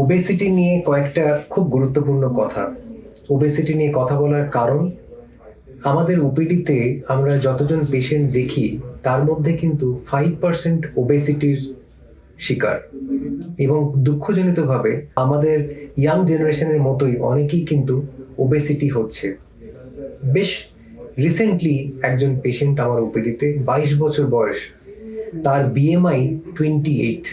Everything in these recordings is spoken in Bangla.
ওবেসিটি নিয়ে কয়েকটা খুব গুরুত্বপূর্ণ কথা। ওবেসিটি নিয়ে কথা বলার কারণ, আমাদের ওপিডিতে আমরা যতজন পেশেন্ট দেখি, তার মধ্যে কিন্তু ফাইভ পার্সেন্ট ওবেসিটির শিকার। এবং দুঃখজনিতভাবে আমাদের ইয়াং জেনারেশনের মতোই অনেকেই কিন্তু ওবেসিটি হচ্ছে। বেশ রিসেন্টলি একজন পেশেন্ট আমার ওপিডিতে বাইশ বছর বয়স, তার বিএমআই টোয়েন্টি এইট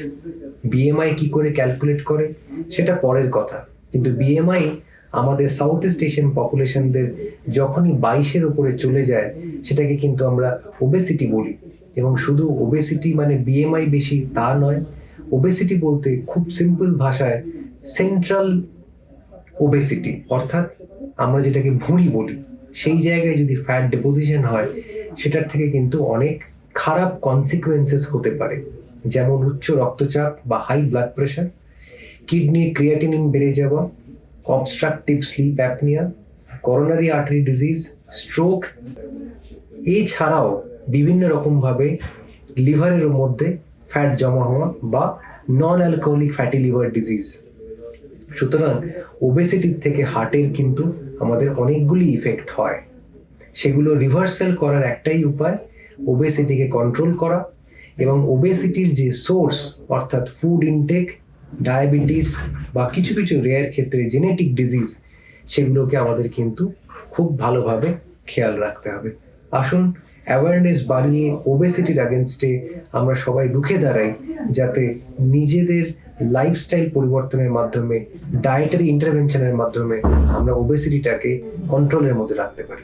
বিএমআই কি করে ক্যালকুলেট করে? সেটা পরের কথা। কিন্তু বিএমআই আমাদের সাউথ ইস্ট এশিয়ান পপুলেশনদের যখনই বাইশের উপরে চলে যায়, সেটাকে কিন্তু আমরা ওবেসিটি বলি। এবং শুধু ওবেসিটি মানে বিএমআই বেশি তা নয় ওবেসিটি বলতে খুব সিম্পল ভাষায় সেন্ট্রাল ওবেসিটি অর্থাৎ আমরা যেটাকে ভুঁড়ি বলি। সেই জায়গায় যদি ফ্যাট ডিপোজিশন হয়, সেটার থেকে কিন্তু অনেক খারাপ কনসিকুয়েন্সেস হতে পারে। যেমন উচ্চ রক্তচাপ বা high blood pressure kidney creatinine বেড়ে যাওয়া obstructive sleep apnoea coronary artery disease stroke এছাড়াও বিভিন্ন রকমভাবে লিভারের মধ্যে ফ্যাট জমা হওয়া বা non alcoholic fatty liver disease সুতরাং ওবেসিটির থেকে হার্টের কিন্তু আমাদের অনেকগুলি ইফেক্ট হয়। সেগুলো রিভার্সাল করার একটাই উপায় ওবেসিটিকে কন্ট্রোল করা এবং ওবেসিটির যে সোর্স অর্থাৎ ফুড ইনটেক ডায়াবেটিস বা কিছু কিছু রেয়ার ক্ষেত্রে জেনেটিক ডিজিজ সেগুলোকে আমাদের কিন্তু খুব ভালোভাবে খেয়াল রাখতে হবে। আসুন অ্যাওয়ারনেস বাড়িয়ে ওবেসিটির আগেনস্টে আমরা সবাই রুখে দাঁড়াই, যাতে নিজেদের লাইফস্টাইল পরিবর্তনের মাধ্যমে ডায়েটারি ইন্টারভেনশনের মাধ্যমে আমরা ওবেসিটিটাকে কন্ট্রোলের মধ্যে রাখতে পারি।